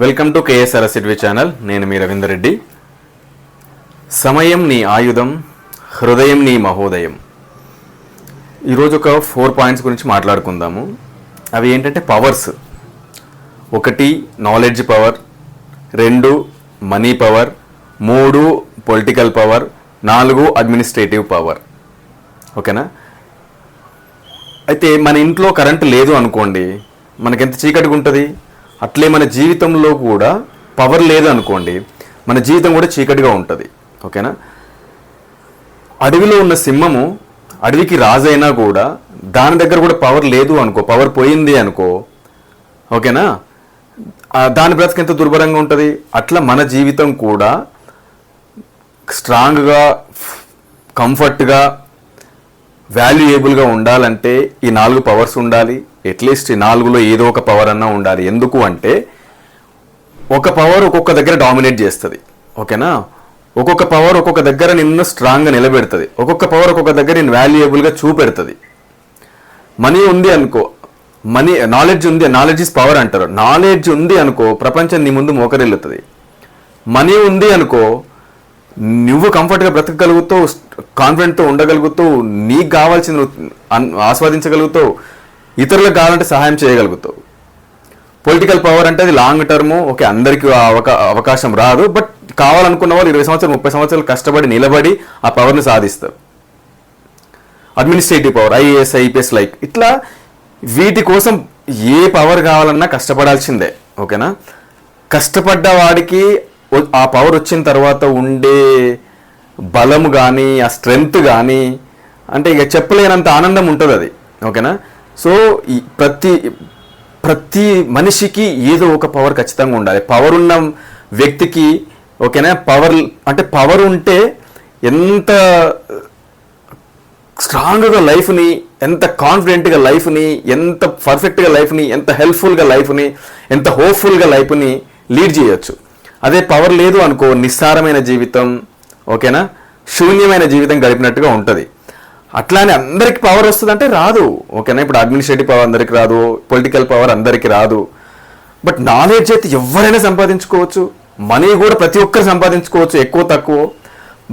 Welcome to KSR సిడ్వి channel. నేను మీ రవీందర్ రెడ్డి. సమయం నీ ఆయుధం హృదయం నీ మహోదయం. ఈరోజు ఒక ఫోర్ పాయింట్స్ గురించి మాట్లాడుకుందాము. అవి ఏంటంటే పవర్స్. ఒకటి నాలెడ్జ్ పవర్ రెండు మనీ పవర్ మూడు పొలిటికల్ పవర్ నాలుగు అడ్మినిస్ట్రేటివ్ పవర్ ఓకేనా? అయితే మన ఇంట్లో కరెంటు లేదు అనుకోండి మనకెంత చీకటిగా ఉంటుంది అట్లే మన జీవితంలో కూడా పవర్ లేదనుకోండి మన జీవితం కూడా చీకటిగా ఉంటుంది. ఓకేనా? అడవిలో ఉన్న సింహము అడవికి రాజైనా కూడా దాని దగ్గర కూడా పవర్ లేదు అనుకో పవర్ పోయింది అనుకో ఓకేనా? దాని బ్రతికి ఎంత దుర్భరంగా ఉంటుంది? అట్లా మన జీవితం కూడా స్ట్రాంగ్గా కంఫర్ట్గా వాల్యుయేబుల్గా ఉండాలంటే ఈ నాలుగు పవర్స్ ఉండాలి. అట్లీస్ట్ ఈ నాలుగులో ఏదో ఒక పవర్ అన్నా ఉండాలి. ఎందుకు అంటే ఒక పవర్ ఒక్కొక్క దగ్గర డామినేట్ చేస్తుంది. ఓకేనా? ఒక్కొక్క పవర్ ఒక్కొక్క దగ్గర నిన్ను స్ట్రాంగ్గా నిలబెడుతుంది. ఒక్కొక్క పవర్ ఒక్కొక్క దగ్గర నేను వాల్యుయేబుల్గా చూపెడుతుంది. మనీ ఉంది అనుకో మనీ నాలెడ్జ్ ఉంది నాలెడ్జ్ ఇస్ పవర్ అంటారు. నాలెడ్జ్ ఉంది అనుకో ప్రపంచం నీ ముందు మోకరిల్లుతుంది. మనీ ఉంది అనుకో నువ్వు కంఫర్ట్గా బ్రతకగలుగుతావు కాన్ఫిడెంట్తో ఉండగలుగుతావు నీకు కావాల్సింది ఆస్వాదించగలుగుతావు ఇతరులకు కావాలంటే సహాయం చేయగలుగుతావు. పొలిటికల్ పవర్ అంటే అది లాంగ్ టర్మ్ ఓకే అందరికీ అవకా అవకాశం రాదు బట్ కావాలనుకున్న వాళ్ళు ఇరవై సంవత్సరాలు ముప్పై సంవత్సరాలు కష్టపడి నిలబడి ఆ పవర్ని సాధిస్తారు. Administrative power IAS IPS like ఇట్లా వీటి కోసం ఏ పవర్ కావాలన్నా కష్టపడాల్సిందే ఓకేనా? కష్టపడ్డ వాడికి ఆ పవర్ వచ్చిన తర్వాత ఉండే బలము కానీ ఆ స్ట్రెంగ్త్ కానీ అంటే ఇక చెప్పలేనంత ఆనందం ఉంటుంది అది ఓకేనా? సో ఈ ప్రతి ప్రతి మనిషికి ఏదో ఒక పవర్ ఖచ్చితంగా ఉండాలి. పవర్ ఉన్న వ్యక్తికి ఓకేనా? పవర్ అంటే పవర్ ఉంటే ఎంత స్ట్రాంగ్గా లైఫ్ని ఎంత కాన్ఫిడెంట్గా లైఫ్ని ఎంత పర్ఫెక్ట్గా లైఫ్ని ఎంత హెల్ప్ఫుల్గా లైఫ్ని ఎంత హోప్ఫుల్గా లైఫ్ని లీడ్ చేయొచ్చు. అదే పవర్ లేదు అనుకో నిస్సారమైన జీవితం ఓకేనా? శూన్యమైన జీవితం గడిపినట్టుగా ఉంటుంది. అట్లానే అందరికి పవర్ వస్తుందంటే రాదు. ఓకేనా? ఇప్పుడు అడ్మినిస్ట్రేటివ్ పవర్ అందరికి రాదు పొలిటికల్ పవర్ అందరికి రాదు. బట్ నాలెడ్జ్ అయితే ఎవరైనా సంపాదించుకోవచ్చు. మనీ కూడా ప్రతి ఒక్కరు సంపాదించుకోవచ్చు ఎక్కువ తక్కువ.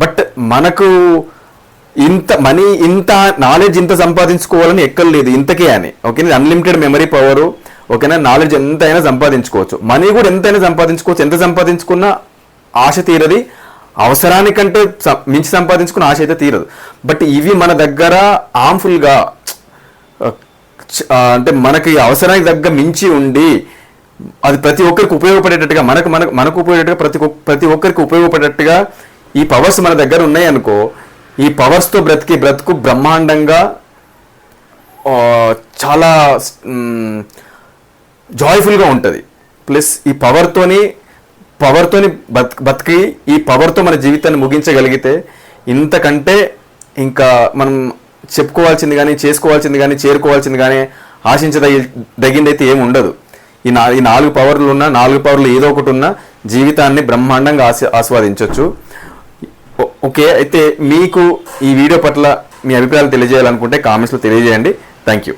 బట్ మనకు ఇంత మనీ ఇంత నాలెడ్జ్ ఇంత సంపాదించుకోవాలని ఎక్కర్లేదు ఇంతకే అని. ఓకేనా? అన్లిమిటెడ్ మెమరీ పవరు ఓకేనా? నాలెడ్జ్ ఎంతైనా సంపాదించుకోవచ్చు. మనీ కూడా ఎంతైనా సంపాదించుకోవచ్చు. ఎంత సంపాదించుకున్నా ఆశ తీరది. అవసరానికంటే మించి సంపాదించుకుని ఆశ అయితే తీరదు. బట్ ఇవి మన దగ్గర హార్మ్ఫుల్గా అంటే మనకి అవసరానికి తగ్గ మించి ఉండి అది ప్రతి ఒక్కరికి ఉపయోగపడేటట్టుగా మనకు మనకు మనకు ఉపయోగపడేట్టుగా ప్రతి ప్రతి ఒక్కరికి ఉపయోగపడేటట్టుగా ఈ పవర్స్ మన దగ్గర ఉన్నాయి అనుకో ఈ పవర్స్తో బ్రతికి బ్రతుకు బ్రహ్మాండంగా చాలా జాయ్ఫుల్గా ఉంటుంది. ప్లస్ ఈ పవర్తోని పవర్తోని బత్ బతికి ఈ పవర్తో మన జీవితాన్ని ముగించగలిగితే ఇంతకంటే ఇంకా మనం చెప్పుకోవాల్సింది కానీ చేసుకోవాల్సింది కానీ చేరుకోవాల్సింది కానీ ఆశించదగి అయితే ఏమి ఉండదు. ఈ నా ఈ నాలుగు పవర్లు ఉన్న నాలుగు పవర్లు ఏదో ఒకటి ఉన్న జీవితాన్ని బ్రహ్మాండంగా ఆస్వా ఆస్వాదించవచ్చు ఓకే అయితే మీకు ఈ వీడియో పట్ల మీ అభిప్రాయాలు తెలియజేయాలనుకుంటే కామెంట్స్లో తెలియజేయండి. Thank you